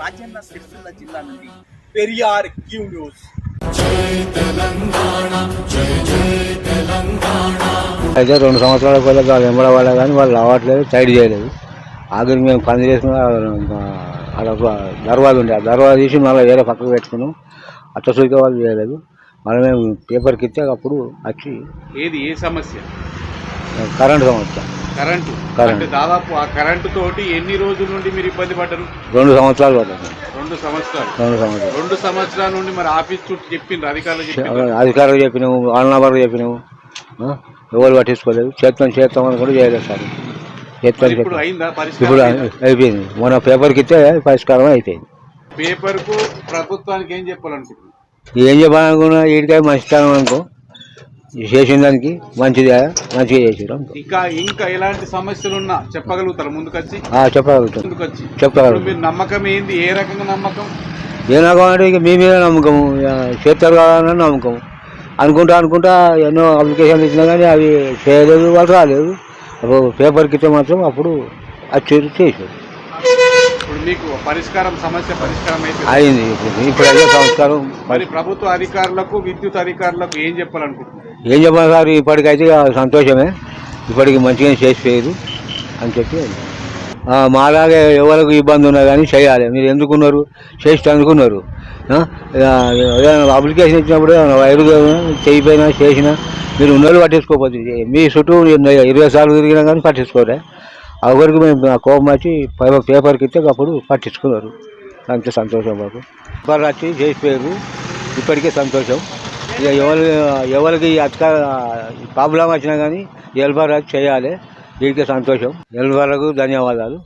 రాజన్న సిరిసిల్ల జిల్లా నుండి Periyar Q news అయితే రెండు సంవత్సరాల కొద్ది వాళ్ళు వెంబడ వాళ్ళ కానీ వాళ్ళు రావట్లేదు సైడ్ చేయలేదు. ఆఖరికి మేము పని చేసుకుని అక్కడ ఒక దర్వాజ ఉండే ఆ దర్వాజ తీసి మళ్ళీ వేరే పక్కకు పెట్టుకున్నాం. అట్ట సూక వాళ్ళు చేయలేదు. మళ్ళీ మేము పేపర్కి ఇస్తే అప్పుడు వచ్చి ఏది ఏ సమస్య? కరెంట్ సమస్య. కరెంటు. అంటే దాదాపు ఆ కరెంటు తోటి ఎన్ని రోజుల నుండి మీరు ఇబ్బంది పడ్డారు? రెండు సంవత్సరాలు పడుతుంది రెండు సంవత్సరాలు. రెండు సంవత్సరాలు. రెండు సంవత్సరాల నుండి మరి ఆఫీస్ చుట్టూ చెప్పిండ్రు అధికారులు చెప్పిండ్రు అధికారులు చెప్పినాము ఆన్లైన్ చెప్పినాము. ఆ? ఎవరు పట్టించుకోలేదు. చేస్తాం చేస్తాం అని కూడా చేయలేదు సార్. చేస్తాం మరి ఇప్పుడు చేస్తాం అయిందా ఇప్పుడు పరిస్థితి అయిపోయింది. మొన్న పేపర్కి ఇస్తే పరిష్కారం అయిపోయింది. పేపర్కు ప్రభుత్వానికి ఏం చెప్పాలనుకుంటున్నారు? ఏం చెప్పాలనుకున్నా వీడికాయ మంచితనం అనుకో. చేసిన దానికి మంచిది మంచిగా చేసారు ఇంకా ఇంకా ఎలాంటి సమస్యలు ఉన్నా చెప్పగలుగుతారు ముందుకొచ్చి? ఆ, చెప్పగలుగుతాం. ముందుకొచ్చి. చెప్పగలుగుతాం. ఇప్పుడు మీరు నమ్మకం ఏంది? ఏ రకంగా నమ్మకం? ఏ నమ్మకం అంటే ఇక మీ మీద నమ్మకము ఇక చేస్తారు కావాలని నమ్మకం. అనుకుంటా అనుకుంటా ఎన్నో అప్లికేషన్లు ఇచ్చినా కానీ అవి చేయలేదు వాళ్ళు రాలేదు. అప్పుడు పేపర్కి ఇస్తే మాత్రం అప్పుడు వచ్చారు చేశారు. మీకు పరిష్కారం సమస్య పరిష్కారం అయితే అయింది. ఇప్పుడు ఇప్పుడు అదే సంస్కారం మరి ప్రభుత్వ అధికారులకు విద్యుత్ అధికారులకు ఏం చెప్పాలనుకుంటున్నారు? ఏం చెప్పాను సార్? ఇప్పటికైతే సంతోషమే. ఇప్పటికి మంచిగా చేసిపోయారు అని చెప్పి మాలాగే ఎవరికి ఇబ్బంది ఉన్నా కానీ చేయాలి. మీరు ఎందుకున్నారు? చేసి అందుకున్నారు. అప్లికేషన్ ఇచ్చినప్పుడు వైరు చేయిపోయినా చేసినా మీరు ఉన్నోళ్ళు పట్టించుకోకపోతే మీ చుట్టూ ఇరవై సార్లు తిరిగినా కానీ పట్టించుకోరే ఒకరికి మేము కోపం వచ్చి పేపర్కి ఇస్తే అప్పుడు పట్టించుకున్నారు. అంత సంతోషం మాకు. పేపర్ వచ్చి చేసిపోయారు ఇప్పటికే సంతోషం. ఇక ఎవరు ఎవరికి అత్క ప్రాబ్లం వచ్చినా కానీ ఎల్బార్ చేయాలి. వీరికి సంతోషం. ఎల్బరకు ధన్యవాదాలు.